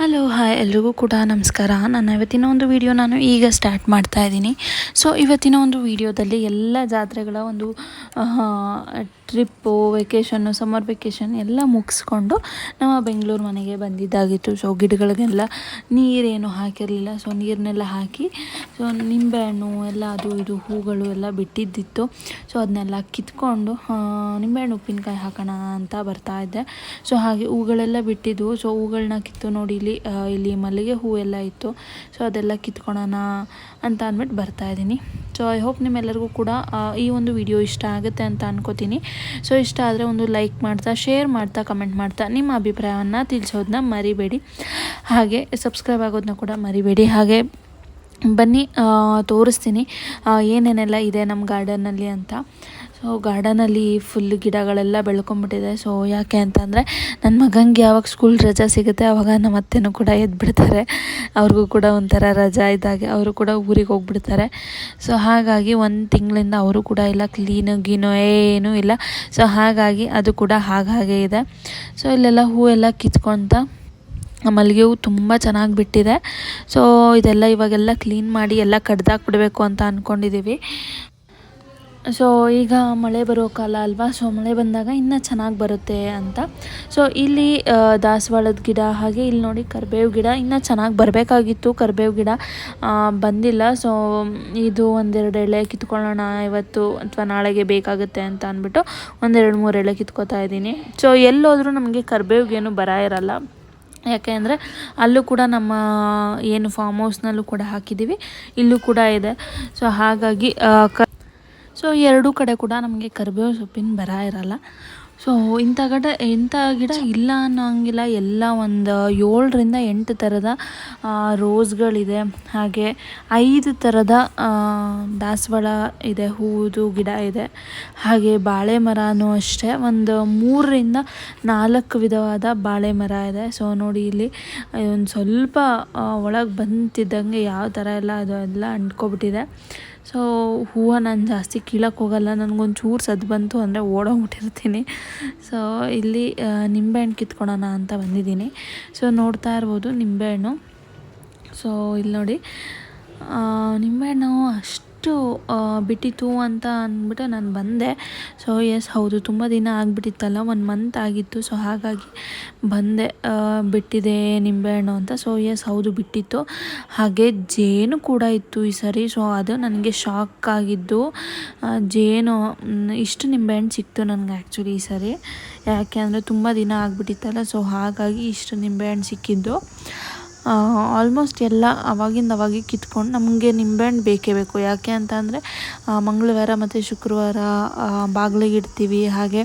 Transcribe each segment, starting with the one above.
Hello hi ಎಲ್ರಿಗೂ ಕೂಡ ನಮಸ್ಕಾರ. ನಾನು ಇವತ್ತಿನ ಒಂದು ವಿಡಿಯೋ ನಾನು ಈಗ ಸ್ಟಾರ್ಟ್ ಮಾಡ್ತಾ ಇದ್ದೀನಿ. ಸೊ ಇವತ್ತಿನ ಒಂದು ವಿಡಿಯೋದಲ್ಲಿ ಎಲ್ಲ ಜಾತ್ರೆಗಳ ಒಂದು ಟ್ರಿಪ್ಪು ವೆಕೇಷನ್ನು ಸಮ್ಮರ್ ವೆಕೇಷನ್ ಎಲ್ಲ ಮುಗಿಸ್ಕೊಂಡು ನಮ್ಮ ಬೆಂಗಳೂರು ಮನೆಗೆ ಬಂದಿದ್ದಾಗಿತ್ತು. ಸೊ ಗಿಡಗಳಿಗೆಲ್ಲ ನೀರೇನು ಹಾಕಿರಲಿಲ್ಲ. ಸೊ ನೀರನ್ನೆಲ್ಲ ಹಾಕಿ ಸೊ ನಿಂಬೆಹಣ್ಣು, ಎಲ್ಲ ಅದು ಇದು ಹೂಗಳು ಎಲ್ಲ ಬಿಟ್ಟಿದ್ದಿತ್ತು. ಸೊ ಅದನ್ನೆಲ್ಲ ಕಿತ್ಕೊಂಡು ನಿಂಬೆಹಣ್ಣು ಉಪ್ಪಿನಕಾಯಿ ಹಾಕೋಣ ಅಂತ ಬರ್ತಾ ಇದ್ದೆ. ಸೊ ಹಾಗೆ ಹೂಗಳೆಲ್ಲ ಬಿಟ್ಟಿದ್ವು. ಸೊ ಹೂಗಳನ್ನ ಕಿತ್ತು ನೋಡಿ ಇಲ್ಲಿ ಇಲ್ಲಿ ಮಲ್ಲಿಗೆ ಹೂ ಎಲ್ಲ ಇತ್ತು. ಸೊ ಅದೆಲ್ಲ ಕಿತ್ಕೊಳ್ಳೋಣ ಅಂತ ಅಂದ್ಬಿಟ್ಟು ಬರ್ತಾ ಇದ್ದೀನಿ. ಸೊ ಐ ಹೋಪ್ ನಿಮ್ಮೆಲ್ಲರಿಗೂ ಕೂಡ ಈ ಒಂದು ವಿಡಿಯೋ ಇಷ್ಟ ಆಗುತ್ತೆ ಅಂತ ಅನ್ಕೋತೀನಿ. ಸೊ ಇಷ್ಟ ಆದರೆ ಒಂದು ಲೈಕ್ ಮಾಡ್ತಾ ಶೇರ್ ಮಾಡ್ತಾ ಕಮೆಂಟ್ ಮಾಡ್ತಾ ನಿಮ್ಮ ಅಭಿಪ್ರಾಯವನ್ನು ತಿಳಿಸೋದನ್ನ ಮರಿಬೇಡಿ. ಹಾಗೆ ಸಬ್ಸ್ಕ್ರೈಬ್ ಆಗೋದನ್ನ ಕೂಡ ಮರಿಬೇಡಿ. ಹಾಗೆ ಬನ್ನಿ ತೋರಿಸ್ತೀನಿ ಏನೇನೆಲ್ಲ ಇದೆ ನಮ್ಮ ಗಾರ್ಡನ್ನಲ್ಲಿ ಅಂತ. ಸೊ ಗಾರ್ಡನಲ್ಲಿ ಫುಲ್ ಗಿಡಗಳೆಲ್ಲ ಬೆಳ್ಕೊಂಬಿಟ್ಟಿದೆ ಸೊ ಯಾಕೆ ಅಂತಂದರೆ ನನ್ನ ಮಗಂಗೆ ಯಾವಾಗ ಸ್ಕೂಲ್ ರಜಾ ಸಿಗುತ್ತೆ ಆವಾಗ ನಮ್ಮ ಅತ್ತೆನೂ ಕೂಡ ಎದ್ಬಿಡ್ತಾರೆ. ಅವ್ರಿಗೂ ಕೂಡ ಒಂಥರ ರಜಾ ಇದ್ದಾಗೆ ಅವರು ಕೂಡ ಊರಿಗೆ ಹೋಗ್ಬಿಡ್ತಾರೆ. ಸೊ ಹಾಗಾಗಿ ಒಂದು ತಿಂಗಳಿಂದ ಅವರು ಕೂಡ ಇಲ್ಲ ಕ್ಲೀನು ಗೀನು ಏನೂ ಇಲ್ಲ. ಸೊ ಹಾಗಾಗಿ ಅದು ಕೂಡ ಹಾಗೆ ಇದೆ. ಸೊ ಇಲ್ಲೆಲ್ಲ ಹೂವೆಲ್ಲ ಕಿತ್ಕೊತ ಮಲ್ಲಿಗೆ ಹೂ ತುಂಬ ಚೆನ್ನಾಗಿ ಬಿಟ್ಟಿದೆ. ಸೊ ಇದೆಲ್ಲ ಇವಾಗೆಲ್ಲ ಕ್ಲೀನ್ ಮಾಡಿ ಎಲ್ಲ ಕಡ್ದಾಕ್ಬಿಡ್ಬೇಕು ಅಂತ ಅಂದ್ಕೊಂಡಿದ್ದೀವಿ ಸೊ ಈಗ ಮಳೆ ಬರೋ ಕಾಲ ಅಲ್ವಾ? ಸೊ ಮಳೆ ಬಂದಾಗ ಇನ್ನೂ ಚೆನ್ನಾಗಿ ಬರುತ್ತೆ ಅಂತ. ಸೊ ಇಲ್ಲಿ ದಾಸವಾಳದ ಗಿಡ, ಹಾಗೆ ಇಲ್ಲಿ ನೋಡಿ ಕರ್ಬೇವು ಗಿಡ ಇನ್ನೂ ಚೆನ್ನಾಗಿ ಬರಬೇಕಾಗಿತ್ತು. ಕರ್ಬೇವು ಗಿಡ ಬಂದಿಲ್ಲ. ಸೊ ಇದು ಒಂದೆರಡು ಎಳೆ ಕಿತ್ಕೊಳ್ಳೋಣ ಇವತ್ತು ಅಥವಾ ನಾಳೆಗೆ ಬೇಕಾಗುತ್ತೆ ಅಂತ ಅಂದ್ಬಿಟ್ಟು ಒಂದೆರಡು ಮೂರು ಎಳೆ ಕಿತ್ಕೋತಾ ಇದ್ದೀನಿ. ಸೊ ಎಲ್ಲೋದ್ರೂ ನಮಗೆ ಕರಿಬೇವಿಗೇನು ಬರ ಇರಲ್ಲ. ಯಾಕೆ ಅಂದರೆ, ಅಲ್ಲೂ ಕೂಡ ನಮ್ಮ, ಏನು ಫಾರ್ಮ್ ಹೌಸ್ನಲ್ಲೂ ಕೂಡ ಹಾಕಿದ್ದೀವಿ. ಇಲ್ಲೂ ಕೂಡ ಇದೆ. ಸೊ ಹಾಗಾಗಿ ಸೊ ಎರಡೂ ಕಡೆ ಕೂಡ ನಮಗೆ ಕರಿಬೇವು ಸೊಪ್ಪಿನ ಬರ ಇರಲ್ಲ. ಸೊ ಇಂಥ ಗಿಡ ಇಂಥ ಗಿಡ ಇಲ್ಲ ಅನ್ನೋಂಗಿಲ್ಲ. ಎಲ್ಲ ಒಂದು ಏಳರಿಂದ ಎಂಟು ಥರದ ರೋಸ್ಗಳಿದೆ. ಹಾಗೆ ಐದು ಥರದ ದಾಸವಾಳ ಇದೆ, ಹೂವುದು, ಗಿಡ ಇದೆ. ಹಾಗೆ ಬಾಳೆ ಮರನೂ ಅಷ್ಟೇ. ಒಂದು ಮೂರರಿಂದ ನಾಲ್ಕು ವಿಧವಾದ ಬಾಳೆ ಮರ ಇದೆ. ಸೊ ನೋಡಿ ಇಲ್ಲಿ ಒಂದು ಸ್ವಲ್ಪ ಒಳಗೆ ಬಂತಿದ್ದಂಗೆ ಯಾವ ಥರ ಎಲ್ಲ ಅದು ಎಲ್ಲ ಅಂಟ್ಕೊಬಿಟ್ಟಿದೆ. ಸೊ ಹೂವು ನಾನು ಜಾಸ್ತಿ ಕೀಳಕ್ಕೆ ಹೋಗಲ್ಲ ನನಗೊಂಚೂರು ಸದ್ದು ಬಂತು ಅಂದರೆ ಓಡೋಗ್ಬಿಟ್ಟಿರ್ತೀನಿ ಸೊ ಇಲ್ಲಿ ನಿಂಬೆಹಣ್ಣು ಕಿತ್ಕೊಳೋಣ ಅಂತ ಬಂದಿದ್ದೀನಿ. ಸೊ ನೋಡ್ತಾ ಇರ್ಬೋದು ನಿಂಬೆಹಣ್ಣು. ಸೊ ಇಲ್ಲಿ ನೋಡಿ ನಿಂಬೆಹಣ್ಣು ಅಷ್ಟು ಎಷ್ಟು ಬಿಟ್ಟಿತ್ತು ಅಂತ ಅಂದ್ಬಿಟ್ಟು ನಾನು ಬಂದೆ. ಸೊ ಎಸ್ ಹೌದು, ತುಂಬ ದಿನ ಆಗಿಬಿಟ್ಟಿತ್ತಲ್ಲ ಒಂದು ಮಂತ್ ಆಗಿತ್ತು. ಸೊ ಹಾಗಾಗಿ ಬಂದೆ. ಬಿಟ್ಟಿದೆ ನಿಂಬೆಹಣ್ಣು ಅಂತ. ಸೊ ಎಸ್ ಹೌದು, ಬಿಟ್ಟಿತ್ತು. ಹಾಗೆ ಜೇನು ಕೂಡ ಇತ್ತು ಈ ಸರಿ. ಸೊ ಅದು ನನಗೆ ಶಾಕ್ ಆಗಿದ್ದು. ಜೇನು ಇಷ್ಟು ನಿಂಬೆಹಣ್ಣು ಸಿಕ್ತು ನನಗೆ ಆ್ಯಕ್ಚುಲಿ ಈ ಸರಿ. ಯಾಕೆ ಅಂದರೆ ತುಂಬ ದಿನ ಆಗಿಬಿಟ್ಟಿತ್ತಲ್ಲ. ಸೊ ಹಾಗಾಗಿ ಇಷ್ಟು ನಿಂಬೆಹಣ್ಣು ಸಿಕ್ಕಿದ್ದು. ಆಲ್ಮೋಸ್ಟ್ ಎಲ್ಲ ಅವಾಗಿಂದ ಅವಾಗೆ ಕಿತ್ಕೊಂಡು ನಮಗೆ ನಿಂಬೆಹಣ್ಣು ಬೇಕೇ ಬೇಕು. ಯಾಕೆ ಅಂತ ಅಂದರೆ ಮಂಗಳವಾರ ಮತ್ತು ಶುಕ್ರವಾರ ಬಾಗಿಲಿಗೆ ಇಡ್ತೀವಿ. ಹಾಗೆ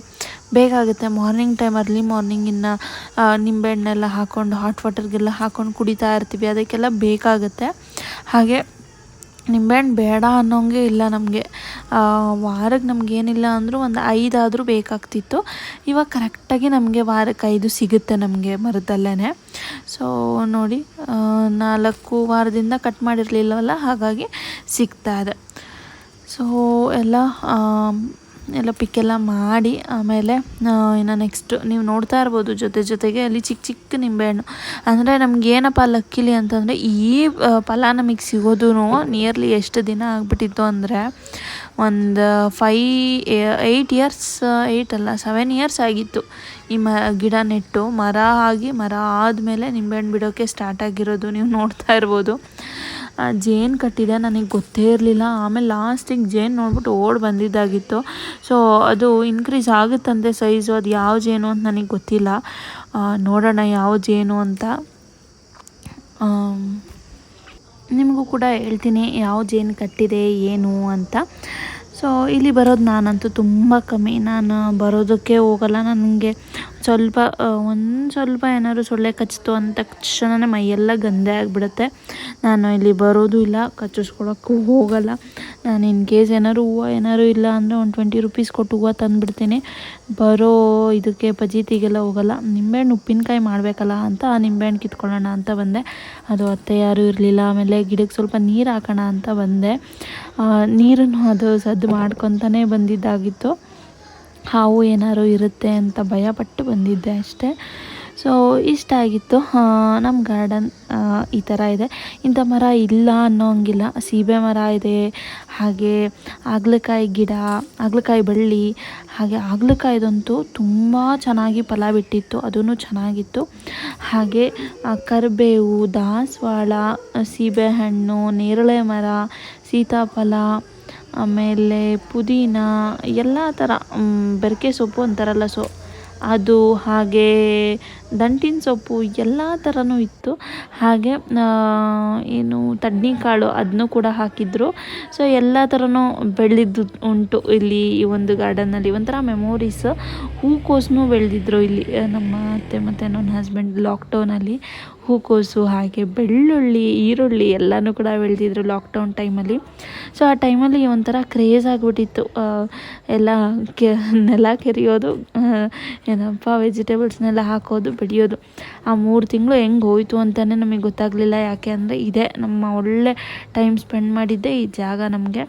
ಬೇಕಾಗುತ್ತೆ ಮಾರ್ನಿಂಗ್ ಟೈಮ್ ಅರ್ಲಿ ಮಾರ್ನಿಂಗ್ ಇನ್ನು ನಿಂಬೆಹಣ್ಣೆಲ್ಲ ಹಾಕ್ಕೊಂಡು ಹಾಟ್ ವಾಟರ್ಗೆಲ್ಲ ಹಾಕ್ಕೊಂಡು ಕುಡಿತಾ ಇರ್ತೀವಿ. ಅದಕ್ಕೆಲ್ಲ ಬೇಕಾಗುತ್ತೆ. ಹಾಗೆ ನಿಂಬೆಹಣ್ಣು ಬೇಡ ಅನ್ನೋಂಗೆ ಇಲ್ಲ ನಮಗೆ. ವಾರಕ್ಕೆ ನಮಗೇನಿಲ್ಲ ಅಂದರೂ ಒಂದು ಐದಾದರೂ ಬೇಕಾಗ್ತಿತ್ತು. ಇವಾಗ ಕರೆಕ್ಟಾಗಿ ನಮಗೆ ವಾರಕ್ಕೆ ಐದು ಸಿಗುತ್ತೆ ನಮಗೆ ಮರದಲ್ಲೇ ಸೊ ನೋಡಿ ನಾಲ್ಕು ವಾರದಿಂದ ಕಟ್ ಮಾಡಿರಲಿಲ್ಲವಲ್ಲ, ಹಾಗಾಗಿ ಸಿಗ್ತಾ ಇದೆ. ಸೊ ಎಲ್ಲ ಎಲ್ಲ ಪಿಕ್ಕೆಲ್ಲ ಮಾಡಿ, ಆಮೇಲೆ ಇನ್ನು ನೆಕ್ಸ್ಟ್ ನೀವು ನೋಡ್ತಾ ಇರ್ಬೋದು ಜೊತೆ ಜೊತೆಗೆ ಅಲ್ಲಿ ಚಿಕ್ಕ ಚಿಕ್ಕ ನಿಂಬೆಹಣ್ಣು. ಅಂದರೆ ನಮ್ಗೆ ಏನಪ್ಪ ಲಕ್ಕಿಲಿ ಅಂತಂದರೆ ಈ ಫಲ ನಮಗೆ ಸಿಗೋದು ನಿಯರ್ಲಿ ಎಷ್ಟು ದಿನ ಆಗಿಬಿಟ್ಟಿತ್ತು ಅಂದರೆ ಒಂದು ಫೈ ಏಯ್ಟ್ ಇಯರ್ಸ್ ಏಯ್ಟ್ ಅಲ್ಲ ಸೆವೆನ್ ಇಯರ್ಸ್ ಆಗಿತ್ತು. ಈ ಮ, ಗಿಡ ನೆಟ್ಟು, ಮರ ಆಗಿ, ಮರ ಆದಮೇಲೆ ನಿಂಬೆಹಣ್ಣು ಬಿಡೋಕ್ಕೆ ಸ್ಟಾರ್ಟ್ ಆಗಿರೋದು ನೀವು ನೋಡ್ತಾ ಇರ್ಬೋದು. ಜೇನು ಕಟ್ಟಿದೆ, ನನಗೆ ಗೊತ್ತೇ ಇರಲಿಲ್ಲ. ಆಮೇಲೆ ಲಾಸ್ಟಿಗೆ ಜೇನು ನೋಡ್ಬಿಟ್ಟು ಓಡ್ ಬಂದಿದ್ದಾಗಿತ್ತು. ಸೊ ಅದು ಇನ್ಕ್ರೀಸ್ ಆಗುತ್ತಂತೆ ಸೈಜು ಅದು ಯಾವ ಜೇನು ಅಂತ ನನಗೆ ಗೊತ್ತಿಲ್ಲ. ನೋಡೋಣ ಯಾವ ಜೇನು ಅಂತ. ನಿಮಗೂ ಕೂಡ ಹೇಳ್ತೀನಿ ಯಾವ ಜೇನು ಕಟ್ಟಿದೆ, ಏನು ಅಂತ. ಸೊ ಇಲ್ಲಿ ಬರೋದು ನಾನಂತೂ ತುಂಬ ಕಮ್ಮಿ. ನಾನು ಬರೋದಕ್ಕೆ ಹೋಗಲ್ಲ. ನನಗೆ ಸ್ವಲ್ಪ ಒಂದು ಸ್ವಲ್ಪ ಏನಾದ್ರು ಸೊಳ್ಳೆ ಕಚ್ಚಿತು ಅಂದ ತಕ್ಷಣವೇ ಮೈಯೆಲ್ಲ ಗಂದೆ ಆಗಿಬಿಡುತ್ತೆ. ನಾನು ಇಲ್ಲಿ ಬರೋದು ಇಲ್ಲ, ಕಚ್ಚಿಸ್ಕೊಳಕ್ಕೂ ಹೋಗಲ್ಲ. ನಾನು ಇನ್ ಕೇಸ್ ಏನಾದ್ರು ಹೂವು ಏನಾದ್ರು ಇಲ್ಲ ಅಂದರೆ ಒಂದು ಟ್ವೆಂಟಿ ರುಪೀಸ್ ಕೊಟ್ಟು ಹೂವು ತಂದುಬಿಡ್ತೀನಿ. ಬರೋ ಇದಕ್ಕೆ ಪಜೀತಿಗೆಲ್ಲ ಹೋಗಲ್ಲ. ನಿಂಬೆಹಣ್ಣು ಉಪ್ಪಿನಕಾಯಿ ಮಾಡಬೇಕಲ್ಲ ಅಂತ ನಿಂಬೆಹಣ್ಣು ಕಿತ್ಕೊಳ್ಳೋಣ ಅಂತ ಬಂದೆ. ಅದು ಅತ್ತೆ ಯಾರೂ ಇರಲಿಲ್ಲ, ಆಮೇಲೆ ಗಿಡಕ್ಕೆ ಸ್ವಲ್ಪ ನೀರು ಹಾಕೋಣ ಅಂತ ಬಂದೆ. ನೀರನ್ನು ಅದು ಸದ್ದು ಮಾಡ್ಕೊತಾನೆ ಬಂದಿದ್ದಾಗಿತ್ತು. ಹಾವು ಏನಾದ್ರು ಇರುತ್ತೆ ಅಂತ ಭಯಪಟ್ಟು ಬಂದಿದ್ದೆ ಅಷ್ಟೇ. ಸೊ ಇಷ್ಟ ಆಗಿತ್ತು. ನಮ್ಮ ಗಾರ್ಡನ್ ಈ ಥರ ಇದೆ. ಇಂಥ ಮರ ಇಲ್ಲ ಅನ್ನೋಂಗಿಲ್ಲ ಸೀಬೆ ಮರ ಇದೆ, ಹಾಗೆ ಹಾಗಲಕಾಯಿ ಗಿಡ ಹಾಗಲಕಾಯಿ ಬಳ್ಳಿ, ಹಾಗೆ ಹಾಗಲಕಾಯ್ದಂತೂ ತುಂಬ ಚೆನ್ನಾಗಿ ಫಲ ಬಿಟ್ಟಿತ್ತು. ಅದೂ ಚೆನ್ನಾಗಿತ್ತು. ಹಾಗೆ ಕರಿಬೇವು, ದಾಸವಾಳ ಸೀಬೆಹಣ್ಣು ನೇರಳೆ ಮರ, ಸೀತಾಫಲ ಆಮೇಲೆ ಪುದೀನ ಎಲ್ಲ ಥರ ಬೆರಕೆ ಸೊಪ್ಪು ಅಂತಾರಲ್ಲ ಸೊ ಅದು ಹಾಗೆ ದಂಟಿನ ಸೊಪ್ಪು ಎಲ್ಲ ಥರನೂ ಇತ್ತು. ಹಾಗೆ ಏನು ಏನು ತಡ್ನಿಕಾಳು ಅದನ್ನು ಕೂಡ ಹಾಕಿದ್ರು. ಸೊ ಎಲ್ಲ ಥರನೂ ಬೆಳೆದಿದ್ದು ಉಂಟು ಇಲ್ಲಿ ಈ ಒಂದು ಗಾರ್ಡನ್ನಲ್ಲಿ ಒಂಥರ ಮೆಮೊರೀಸ್ ಹೂಕೋಸನ್ನು ಬೆಳೆದಿದ್ರು ಇಲ್ಲಿ ನಮ್ಮ ಅತ್ತೆ ಮತ್ತು ನನ್ನ ಹಸ್ಬೆಂಡ್ ಲಾಕ್ಡೌನಲ್ಲಿ ಹೂಕೋಸು ಹಾಗೆ ಬೆಳ್ಳುಳ್ಳಿ, ಈರುಳ್ಳಿ ಎಲ್ಲನೂ ಕೂಡ ಬೆಳೆದಿದ್ರು ಲಾಕ್ಡೌನ್ ಟೈಮಲ್ಲಿ ಸೊ ಆ ಟೈಮಲ್ಲಿ ಒಂಥರ ಕ್ರೇಜ್ ಆಗಿಬಿಟ್ಟಿತ್ತು. ಎಲ್ಲ ಕೆ, ನೆಲ ಕೆರೆಯೋದು ಏನಪ್ಪ? ವೆಜಿಟೇಬಲ್ಸ್ನೆಲ್ಲ ಹಾಕೋದು, ಬೆಳೆಯೋದು. ಆ ಮೂರು ತಿಂಗಳು ಹೆಂಗೆ ಹೋಯಿತು ಅಂತಲೇ ನಮಗೆ ಗೊತ್ತಾಗಲಿಲ್ಲ. ಯಾಕೆ ಅಂದರೆ ಇದೇ ನಮ್ಮ ಒಳ್ಳೆ ಟೈಮ್ ಸ್ಪೆಂಡ್ ಮಾಡಿದ್ದೆ ಈ ಜಾಗ ನಮಗೆ.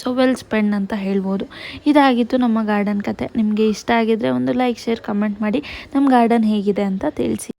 ಸೊ ವೆಲ್ ಸ್ಪೆಂಡ್ ಅಂತ ಹೇಳ್ಬೋದು. ಇದಾಗಿತ್ತು ನಮ್ಮ ಗಾರ್ಡನ್ ಕತೆ. ನಿಮಗೆ ಇಷ್ಟ ಆಗಿದ್ದರೆ ಒಂದು ಲೈಕ್ ಶೇರ್ ಕಮೆಂಟ್ ಮಾಡಿ. ನಮ್ಮ ಗಾರ್ಡನ್ ಹೇಗಿದೆ ಅಂತ ತಿಳಿಸಿ.